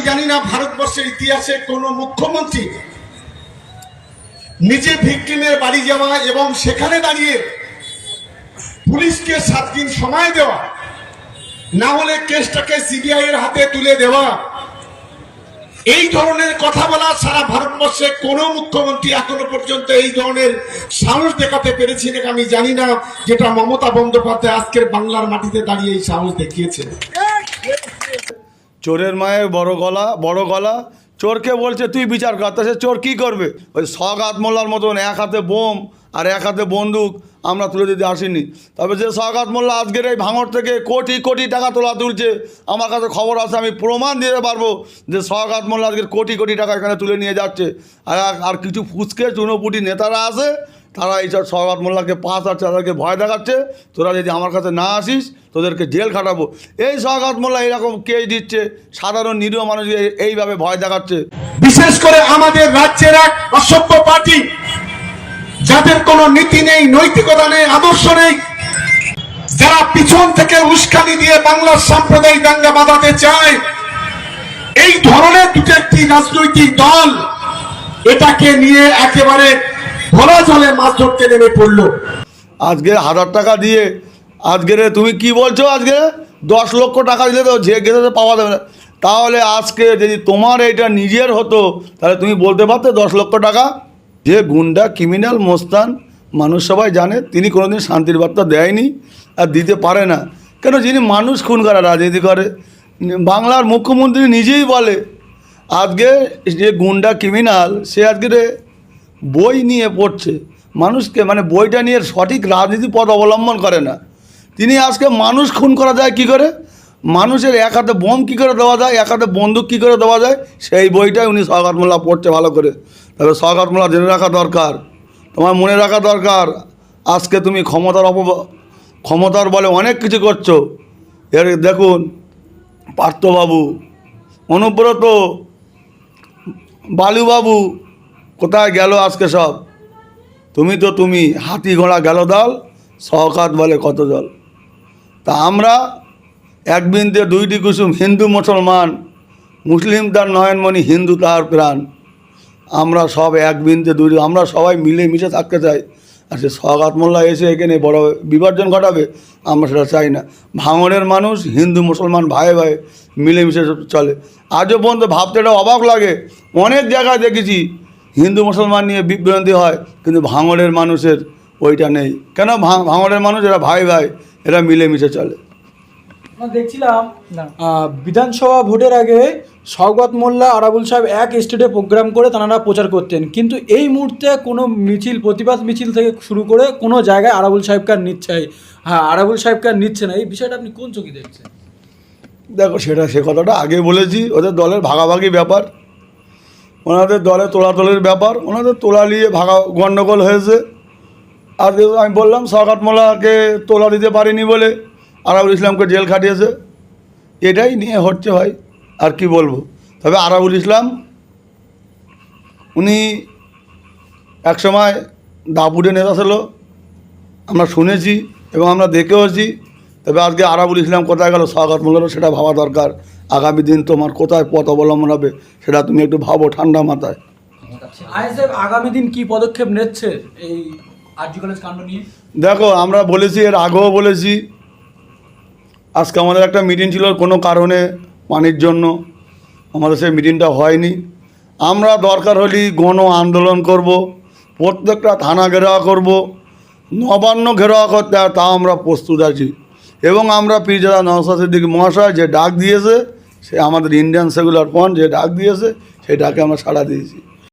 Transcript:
আমি জানি না ভারতবর্ষের ইতিহাসে কোনো মুখ্যমন্ত্রী নিজে ভিকটিমের বাড়ি যাওয়া এবং সেখানে দাঁড়িয়ে পুলিশকে সাত দিন সময় দেওয়া, না হলে কেসটাকে সিবিআই এর হাতে তুলে দেওয়া, এই ধরনের কথা বলা সারা ভারতবর্ষে কোনো মুখ্যমন্ত্রী এখনও পর্যন্ত এই ধরনের সাহস দেখাতে পেরেছে নাকি আমি জানি না। যেটা মমতা বন্দ্যোপাধ্যায় আজকের বাংলার মাটিতে দাঁড়িয়ে এই সাহস দেখিয়েছে চোরের মায়ের বড় গলা বড় গলা। চোরকে বলছে, তুই বিচার কর। তা সে চোর কী করবে? ওই সগাত মোল্লার মতন, এক হাতে বোম আর এক হাতে বন্দুক আমরা তুলে দিতে আসিনি। তবে যে সগাত মোল্লা আজকের এই ভাঙর থেকে কোটি কোটি টাকা তোলা তুলছে, আমার কাছে খবর আছে, আমি প্রমাণ দিতে পারব যে সগাত মোল্লা আজকের কোটি কোটি টাকা এখানে তুলে নিয়ে যাচ্ছে। আর আর কিছু ফুচকে, চুনোপুটি নেতারা আছে, তারা এইসব সৌগাত মোল্লাকে পাঁচ আর তাদেরকে ভয় দেখাচ্ছে। তোরা যদি আমার কাছে না আসিস, তোদেরকে জেল খাটাবো। এই সৌগাত মোল্লা এরকম কেস দিচ্ছে, সাধারণ নিরীহ মানুষকে এই- এইভাবে ভয় দেখাচ্ছে। বিশেষ করে আমাদের রাজ্যের এক অসভ্য পার্টি যাদের কোনো নীতি নেই, নৈতিকতা নেই, আদর্শ নেই, যারা পিছন থেকে উস্কানি দিয়ে বাংলার সাম্প্রদায়িক দাঙ্গা বাঁধাতে চায়, এই ধরনের দুটো একটি রাজনৈতিক দল এটাকে নিয়ে একেবারে ভরা জলে মাছ ধরতে নেমে পড়ল। আজকে হাজার টাকা দিয়ে আজকের তুমি কি বলছো আজকে? দশ লক্ষ টাকা দিলে তো যে গেছে পাওয়া যাবে না। তাহলে আজকে যদি তোমার এইটা নিজের হতো, তাহলে তুমি বলতে পারতে দশ লক্ষ টাকা? যে গুন্ডা ক্রিমিনাল মোস্তান, মানুষ সবাই জানে, তিনি কোনোদিন শান্তির বার্তা দেয়নি আর দিতে পারে না। কেন? যিনি মানুষ খুন করা রাজনীতি করে। বাংলার মুখ্যমন্ত্রী নিজেই বলে, আজকে যে গুন্ডা ক্রিমিনাল সে আজকে বই নিয়ে পড়ছে, মানুষকে মানে বইটা নিয়ে সঠিক রাজনীতি পথ অবলম্বন করে না। তিনি আজকে মানুষ খুন করা যায় কি করে? মানুষের এক হাতে বোম কী করে দেওয়া যায়, এক হাতে বন্দুক কী করে দেওয়া যায়, সেই বইটাই উনি মোল্লা পড়ছে ভালো করে। তবে সৌগাত মোল্লা জেনে রাখা দরকার। তোমার মনে রাখা দরকার, আজকে তুমি ক্ষমতার অপ ক্ষমতার বলে অনেক কিছু করছ। এর দেখুন, পার্থবাবু, অনুব্রত, বালুবাবু, কোথায় গেল আজকে সব? তুমি তো তুমি হাতি ঘোড়া গেল দল সহকাত বলে কত দল। তা আমরা এক বিন্দে দুইটি কুসুম, হিন্দু, মুসলমান। মুসলিম তার নয়নমণি, হিন্দু তার প্রাণ। আমরা সব এক বিন্দে দুই আমরা সবাই মিলে মিশে থাকতে চাই। আর সে সগাত মোল্লা এসে এখানে বড় বিভাজন ঘটাবে, আমরা সেটা চাই না। ভাঙড়ের মানুষ, হিন্দু, মুসলমান ভাই ভাই মিলেমিশে চলে। আজও পর্যন্ত ভাবতে এটা অবাক লাগে। অনেক জায়গায় দেখেছি হিন্দু, মুসলমান নিয়ে বিভ্রান্তি হয়, কিন্তু ভাঙনের মানুষের ওইটা নেই। কেন ভাঙনের মানুষ এরা ভাই ভাই, এরা মিলেমিশে চলে। দেখছিলাম বিধানসভা ভোটের আগে শওকত মোল্লা আরাবুল সাহেব এক স্টেটে প্রোগ্রাম করে তারা প্রচার করতেন। কিন্তু এই মুহূর্তে কোনো মিছিল প্রতিবাদ মিছিল থেকে শুরু করে কোনো জায়গায় আরাবুল সাহেবকে আর নিচ্ছে হ্যাঁ আরাবুল সাহেবকে আর নিচ্ছে না। এই বিষয়টা আপনি কোন চোখে দেখছেন? দেখো সেটা সে কথাটা আগে বলেছি ওদের দলের ভাগাভাগি ব্যাপার। ওনাদের দলে তোলাতলের ব্যাপার ওনাদের তোলা নিয়ে ভাগা গণ্ডগোল হয়েছে। আর আমি বললাম সরকার মোল্লাকে তোলা দিতে পারিনি বলে আরাবুল ইসলামকে জেল খাটিয়েছে। এটাই নিয়ে হচ্ছে ভাই আর কি বলব। তবে আরাবুল ইসলাম উনি একসময় দাপুটে নেতা ছিল। আমরা শুনেছি এবং আমরা দেখেওছি। তবে আজকে আরাবুল ইসলাম কোথায় গেল স্বাগত মূল্য সেটা ভাবা দরকার। আগামী দিন তোমার কোথায় পথ অবলম্বন হবে সেটা তুমি একটু ভাবো ঠান্ডা মাথায়। আইএসএফ আগামী দিন কি পদক্ষেপ নিচ্ছে এই আরজি কলেজ কাণ্ড নিয়ে? দেখো আমরা বলেছি এর আগেও বলেছি আজকে আমাদের একটা মিটিং ছিল কোনো কারণে পানির জন্য। আমাদের সেই মিটিংটা হয়নি। আমরা দরকার হলে গণ আন্দোলন করব, প্রত্যেকটা থানা ঘেরাওয়া করব, নবান্ন ঘেরাওয়া করতে তাও আমরা প্রস্তুত আছি। এবং আমরা পীরজাদা নওসাদ সিদ্দিক মহাশয় যে ডাক দিয়েছে, সে আমাদের ইন্ডিয়ান সেকুলার ফ্রন্ট যে ডাক দিয়েছে, সেই ডাকে আমরা সাড়া দিয়েছি।